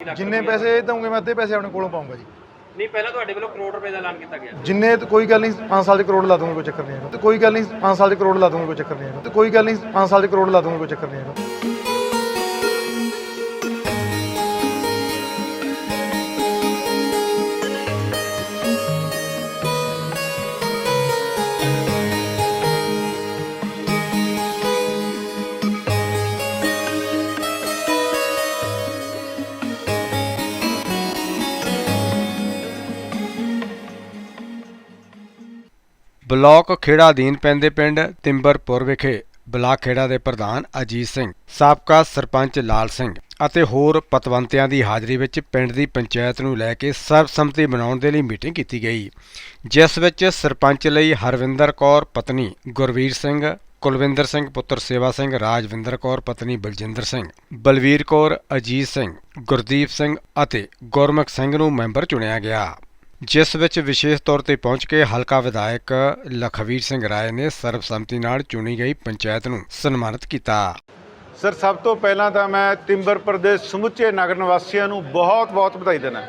ਜਿੰਨੇ ਪੈਸੇ ਦਊਂਗੇ ਮੈਂ ਅੱਧੇ ਪੈਸੇ ਆਪਣੇ ਕੋਲੋਂ ਪਾਉਂਗਾ ਜੀ। ਨਹੀਂ ਪਹਿਲਾਂ ਤੁਹਾਡੇ ਵੱਲੋਂ ਕਰੋੜ ਰੁਪਏ ਦਾ ਐਲਾਨ ਕੀਤਾ ਗਿਆ। ਜਿੰਨੇ ਤੇ ਕੋਈ ਗੱਲ ਨਹੀਂ 5 ਸਾਲ 'ਚ ਕਰੋੜ ਲਾ ਦੂੰਗਾ ਕੋਈ ਚੱਕਰ ਨਹੀਂ ਹੈਗਾ। ਤੇ ਕੋਈ ਗੱਲ ਨਹੀਂ 5 ਸਾਲ 'ਚ ਕਰੋੜ ਲਾ ਦੂੰਗਾ ਕੋਈ ਚੱਕਰ ਨਹੀਂ ਹੈਗਾ। ਤੇ ਕੋਈ ਗੱਲ ਨਹੀਂ 5 ਸਾਲ 'ਚ ਕਰੋੜ ਲਾ ਦੂੰਗਾ ਕੋਈ ਚੱਕਰ ਨਹੀਂ ਹੈਗਾ। ਬਲਾਕ ਖੇੜਾ ਅਧੀਨ ਪੈਂਦੇ ਪਿੰਡ ਤਿੰਬਰਪੁਰ ਵਿਖੇ ਬਲਾਕ ਖੇੜਾ ਦੇ ਪ੍ਰਧਾਨ ਅਜੀਤ ਸਿੰਘ, ਸਾਬਕਾ ਸਰਪੰਚ ਲਾਲ ਸਿੰਘ ਅਤੇ ਹੋਰ ਪਤਵੰਤਿਆਂ ਦੀ ਹਾਜ਼ਰੀ ਵਿੱਚ ਪਿੰਡ ਦੀ ਪੰਚਾਇਤ ਨੂੰ ਲੈ ਕੇ ਸਰਬਸੰਮਤੀ ਬਣਾਉਣ ਦੇ ਲਈ ਮੀਟਿੰਗ ਕੀਤੀ ਗਈ। ਜਿਸ ਵਿੱਚ ਸਰਪੰਚ ਲਈ ਹਰਵਿੰਦਰ ਕੌਰ ਪਤਨੀ ਗੁਰਵੀਰ ਸਿੰਘ, ਕੁਲਵਿੰਦਰ ਸਿੰਘ ਪੁੱਤਰ ਸੇਵਾ ਸਿੰਘ ਰਾਜਵਿੰਦਰ ਕੌਰ ਪਤਨੀ ਬਲਜਿੰਦਰ ਸਿੰਘ, ਬਲਵੀਰ ਕੌਰ ਅਜੀਤ ਸਿੰਘ, ਗੁਰਦੀਪ ਸਿੰਘ ਅਤੇ ਗੁਰਮੁਖ ਸਿੰਘ ਨੂੰ ਮੈਂਬਰ ਚੁਣਿਆ ਗਿਆ। ਜਿਸ ਵਿੱਚ ਵਿਸ਼ੇਸ਼ ਤੌਰ ਤੇ ਪਹੁੰਚ ਕੇ ਹਲਕਾ ਵਿਧਾਇਕ ਲਖਵੀਰ ਸਿੰਘ ਰਾਏ ਨੇ ਸਰਬਸੰਮਤੀ ਨਾਲ ਚੁਣੀ ਗਈ ਪੰਚਾਇਤ ਨੂੰ ਸਨਮਾਨਿਤ ਕੀਤਾ। ਸਰ, ਸਭ ਤੋਂ ਪਹਿਲਾਂ ਤਾਂ ਮੈਂ ਤਿੰਬਰ ਪ੍ਰਦੇਸ਼ ਸਮੁੱਚੇ ਨਗਰ ਨਿਵਾਸੀਆਂ ਨੂੰ ਬਹੁਤ-ਬਹੁਤ ਵਧਾਈ ਦਿੰਦਾ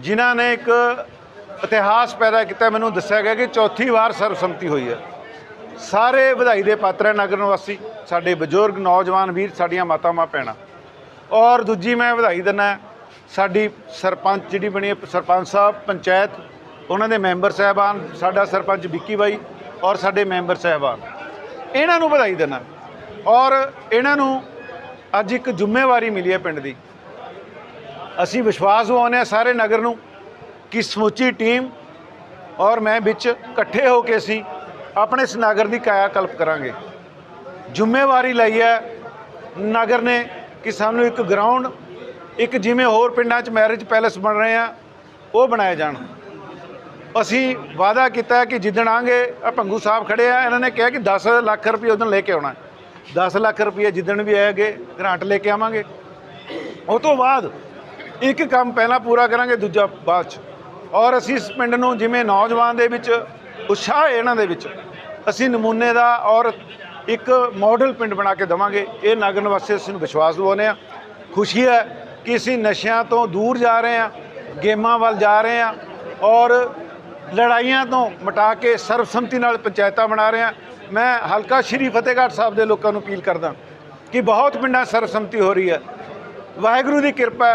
ਜਿਨ੍ਹਾਂ ਨੇ ਇੱਕ ਇਤਿਹਾਸ ਪੈਦਾ ਕੀਤਾ, ਮੈਨੂੰ ਦੱਸਿਆ ਗਿਆ ਕਿ ਚੌਥੀ ਵਾਰ ਸਰਬਸੰਮਤੀ ਹੋਈ ਹੈ। ਸਾਰੇ ਵਧਾਈ ਦੇ ਪਾਤਰ ਹੈ ਨਗਰ ਨਿਵਾਸੀ, ਸਾਡੇ ਬਜ਼ੁਰਗ, ਨੌਜਵਾਨ ਵੀਰ, ਸਾਡੀਆਂ ਮਾਤਾਵਾਂ ਭੈਣਾਂ। ਔਰ ਦੂਜੀ ਮੈਂ ਵਧਾਈ ਦਿੰਦਾ ਸਾਡੀ ਸਰਪੰਚ ਜਿਹੜੀ ਬਣੀ ਹੈ, ਸਰਪੰਚ ਸਾਹਿਬ, ਪੰਚਾਇਤ, ਉਹਨਾਂ ਦੇ ਮੈਂਬਰ ਸਾਹਿਬਾਨ, ਸਾਡਾ ਸਰਪੰਚ ਵਿੱਕੀ ਬਾਈ ਔਰ ਸਾਡੇ ਮੈਂਬਰ ਸਾਹਿਬਾਨ। ਇਹਨਾਂ ਨੂੰ ਵਧਾਈ ਦਿੰਦਾ। ਔਰ ਇਹਨਾਂ ਨੂੰ ਅੱਜ ਇੱਕ ਜ਼ਿੰਮੇਵਾਰੀ ਮਿਲੀ ਹੈ ਪਿੰਡ ਦੀ। ਅਸੀਂ ਵਿਸ਼ਵਾਸ ਦਿਵਾਉਂਦੇ ਹਾਂ ਸਾਰੇ ਨਗਰ ਨੂੰ ਕਿ ਸਮੁੱਚੀ ਟੀਮ ਔਰ ਮੈਂ ਵਿੱਚ ਇਕੱਠੇ ਹੋ ਕੇ ਅਸੀਂ ਆਪਣੇ ਇਸ ਨਗਰ ਦੀ ਕਾਇਆ ਕਲਪ ਕਰਾਂਗੇ। ਜ਼ਿੰਮੇਵਾਰੀ ਲਈ ਹੈ, ਨਗਰ ਨੇ ਕਿ ਸਾਨੂੰ ਇੱਕ ਗਰਾਊਂਡ ਇੱਕ ਜਿਵੇਂ ਹੋਰ ਪਿੰਡਾਂ 'ਚ ਮੈਰਿਜ ਪੈਲੇਸ ਬਣ ਰਹੇ ਆ, ਉਹ ਬਣਾਏ ਜਾਣ। ਅਸੀਂ ਵਾਅਦਾ ਕੀਤਾ ਕਿ ਜਿੱਦਣ ਆਂਗੇ ਆ ਭੰਗੂ ਸਾਹਿਬ ਖੜੇ ਆ, ਇਹਨਾਂ ਨੇ ਕਿਹਾ ਕਿ 10 ਲੱਖ ਰੁਪਏ ਉਦੋਂ ਲੈ ਕੇ ਆਉਣਾ 10 ਲੱਖ ਰੁਪਏ ਜਿੱਦਣ ਵੀ ਆਏਗੇ ਗ੍ਰਾਂਟ ਲੈ ਕੇ ਆਵਾਂਗੇ। ਉਹ ਤੋਂ ਬਾਅਦ ਇੱਕ ਕੰਮ ਪਹਿਲਾਂ ਪੂਰਾ ਕਰਾਂਗੇ, ਦੂਜਾ ਬਾਅਦ ਚ। ਔਰ ਅਸੀਂ ਇਸ ਪਿੰਡ ਨੂੰ ਜਿਵੇਂ ਨੌਜਵਾਨ ਦੇ ਵਿੱਚ, ਉਤਸ਼ਾਹ ਹੈ ਇਹਨਾਂ ਦੇ ਵਿੱਚ, ਅਸੀਂ ਨਮੂਨੇ ਦਾ ਔਰ ਇੱਕ ਮਾਡਲ ਪਿੰਡ ਬਣਾ ਕੇ ਦਵਾਂਗੇ। ਇਹ ਨਗਰ ਨਿਵਾਸੀ ਅਸੀਂ ਨੂੰ ਵਿਸ਼ਵਾਸ ਦਿਵਾਉਂਦੇ ਆ ਖੁਸ਼ੀ ਹੈ ਕਿ ਅਸੀਂ ਨਸ਼ਿਆਂ ਤੋਂ ਦੂਰ ਜਾ ਰਹੇ ਹਾਂ, ਗੇਮਾਂ ਵੱਲ ਜਾ ਰਹੇ ਹਾਂ ਔਰ ਲੜਾਈਆਂ ਤੋਂ ਮਟਾ ਕੇ ਸਰਬਸੰਮਤੀ ਨਾਲ ਪੰਚਾਇਤਾਂ ਬਣਾ ਰਹੇ ਹਾਂ। ਮੈਂ ਹਲਕਾ ਸ਼੍ਰੀ ਫਤਿਹਗੜ੍ਹ ਸਾਹਿਬ ਦੇ ਲੋਕਾਂ ਨੂੰ ਅਪੀਲ ਕਰਦਾ ਕਿ ਬਹੁਤ ਪਿੰਡਾਂ ਸਰਬਸੰਮਤੀ ਹੋ ਰਹੀ ਹੈ। ਵਾਹਿਗੁਰੂ ਦੀ ਕਿਰਪਾ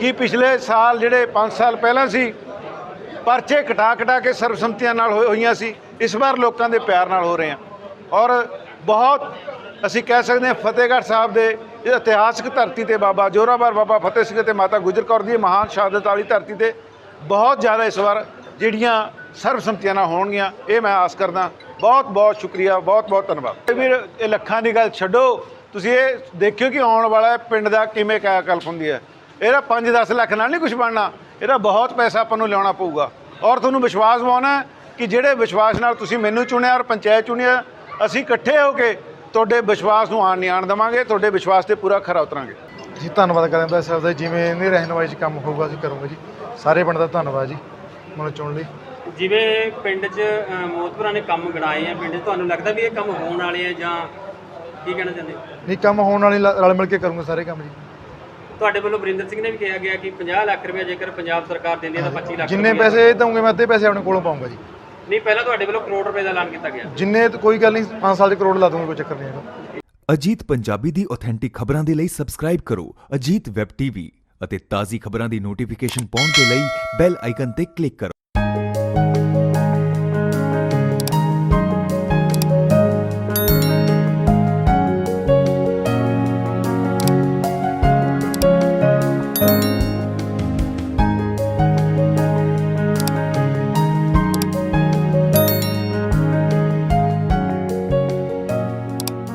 ਕਿ ਪਿਛਲੇ ਸਾਲ ਜਿਹੜੇ 5 ਸਾਲ ਪਹਿਲਾਂ ਸੀ, ਪਰਚੇ ਕਟਾ ਘਟਾ ਕੇ ਸਰਬਸੰਮਤੀਆਂ ਨਾਲ ਹੋਈਆਂ ਸੀ, ਇਸ ਵਾਰ ਲੋਕਾਂ ਦੇ ਪਿਆਰ ਨਾਲ ਹੋ ਰਹੇ ਆ ਔਰ ਬਹੁਤ ਅਸੀਂ ਕਹਿ ਸਕਦੇ ਹਾਂ ਫਤਿਹਗੜ੍ਹ ਸਾਹਿਬ ਦੇ ਇਹ ਇਤਿਹਾਸਕ ਧਰਤੀ ਤੇ ਬਾਬਾ ਜੋਰਾਵਰ, ਬਾਬਾ ਫਤਿਹ ਸਿੰਘ ਤੇ ਮਾਤਾ ਗੁਜਰ ਕੌਰ ਦੀ ਮਹਾਨ ਸ਼ਹਾਦਤ ਵਾਲੀ ਧਰਤੀ ਤੇ ਬਹੁਤ ਜ਼ਿਆਦਾ ਇਸ ਵਾਰ ਜਿਹੜੀਆਂ ਸਰਬਸੰਮਤੀਆਂ ਨਾਲ ਹੋਣਗੀਆਂ, ਇਹ ਮੈਂ ਆਸ ਕਰਦਾ। ਬਹੁਤ ਬਹੁਤ ਸ਼ੁਕਰੀਆ, ਬਹੁਤ ਬਹੁਤ ਧੰਨਵਾਦ। ਇਹ ਵੀਰ, ਇਹ ਲੱਖਾਂ ਦੀ ਗੱਲ ਛੱਡੋ, ਤੁਸੀਂ ਇਹ ਦੇਖਿਓ ਕਿ ਆਉਣ ਵਾਲਾ ਪਿੰਡ ਦਾ ਕਿਵੇਂ ਕਾਇਆ ਕਲਪ ਹੁੰਦੀ ਹੈ। ਇਹਦਾ 5-10 ਲੱਖ ਨਾਲ ਨਹੀਂ ਕੁਝ ਬਣਨਾ, ਇਹਦਾ ਬਹੁਤ ਪੈਸਾ ਆਪਾਂ ਨੂੰ ਲਿਆਉਣਾ ਪਊਗਾ। ਔਰ ਤੁਹਾਨੂੰ ਵਿਸ਼ਵਾਸ ਦਿਵਾਉਣਾ ਕਿ ਜਿਹੜੇ ਵਿਸ਼ਵਾਸ ਨਾਲ ਤੁਸੀਂ ਮੈਨੂੰ ਚੁਣਿਆ ਔਰ ਪੰਚਾਇਤ ਚੁਣਿਆ ਅਸੀਂ ਇਕੱਠੇ ਹੋ ਕੇ ਤੁਹਾਡੇ ਵਿਸ਼ਵਾਸ ਨੂੰ ਆਣ ਨਹੀਂ ਆਣ ਦੇਵਾਂਗੇ ਤੁਹਾਡੇ ਵਿਸ਼ਵਾਸ ਤੇ ਪੂਰਾ ਖਰਾ ਉਤਰਾਂਗੇ। ਜੀ ਧੰਨਵਾਦ ਕਰਦੇ ਹਾਂ ਸਾਹਿਬ ਦਾ ਜਿਵੇਂ ਇਹਦੀ ਰਹਿਨਵਾਈ 'ਚ ਕੰਮ ਹੋਊਗਾ ਅਸੀਂ ਕਰੂੰਗੇ ਜੀ। ਸਾਰੇ ਪਿੰਡ ਦਾ ਧੰਨਵਾਦ ਜੀ ਮੈਨੂੰ ਚੁਣ ਲਈ। ਜਿਵੇਂ ਪਿੰਡ 'ਚ ਅ, ਮੋਹਤਵਰਾਂ ਨੇ ਕੰਮ ਗਣਾਏ ਆ ਪਿੰਡ 'ਚ ਤੁਹਾਨੂੰ ਲੱਗਦਾ ਵੀ ਇਹ ਕੰਮ ਹੋਣ ਵਾਲੇ ਆ ਜਾਂ ਕੀ ਕਹਿਣਾ ਚਾਹੁੰਦੇ? ਨਹੀਂ ਕੰਮ ਹੋਣ ਵਾਲੀ ਰਲ ਮਿਲ ਕੇ ਕਰੂੰਗੇ ਸਾਰੇ ਕੰਮ ਜੀ। ਤੁਹਾਡੇ ਵੱਲੋਂ ਵਰਿੰਦਰ ਸਿੰਘ ਨੇ ਵੀ ਕਿਹਾ ਗਿਆ ਕਿ 50 ਲੱਖ ਰੁਪਏ ਜੇਕਰ ਪੰਜਾਬ ਸਰਕਾਰ ਦਿੰਦੀ ਹੈ ਤਾਂ 25 ਲੱਖ ਜਿੰਨੇ ਪੈਸੇ ਦਊਂਗੇ ਮੈਂ ਅੱਧੇ ਪੈਸੇ ਆਪਣੇ ਕੋਲੋਂ ਪਾਉਂਗਾ ਜੀ। ਨਹੀਂ ਪਹਿਲਾਂ ਤੁਹਾਡੇ ਵੱਲੋਂ ਕਰੋੜ ਰੁਪਏ ਦਾ ਐਲਾਨ ਕੀਤਾ ਗਿਆ। ਜਿੰਨੇ ਤੇ ਕੋਈ ਗੱਲ ਨਹੀਂ 5 ਸਾਲ 'ਚ ਕਰੋੜ ਲਾ ਦੂੰਗਾ ਕੋਈ ਚੱਕਰ ਨਹੀਂ ਹੈਗਾ। ਅਜੀਤ ਪੰਜਾਬੀ ਦੀ ਆਥੈਂਟਿਕ ਖਬਰਾਂ ਦੇ ਲਈ ਸਬਸਕ੍ਰਾਈਬ ਕਰੋ ਅਜੀਤ ਵੈਬ ਟੀਵੀ ਅਤੇ ਤਾਜ਼ੀ ਖਬਰਾਂ ਦੀ ਨੋਟੀਫਿਕੇਸ਼ਨ ਪਾਉਣ ਦੇ ਲਈ ਬੈਲ ਆਈਕਨ ਤੇ ਕਲਿੱਕ ਕਰੋ।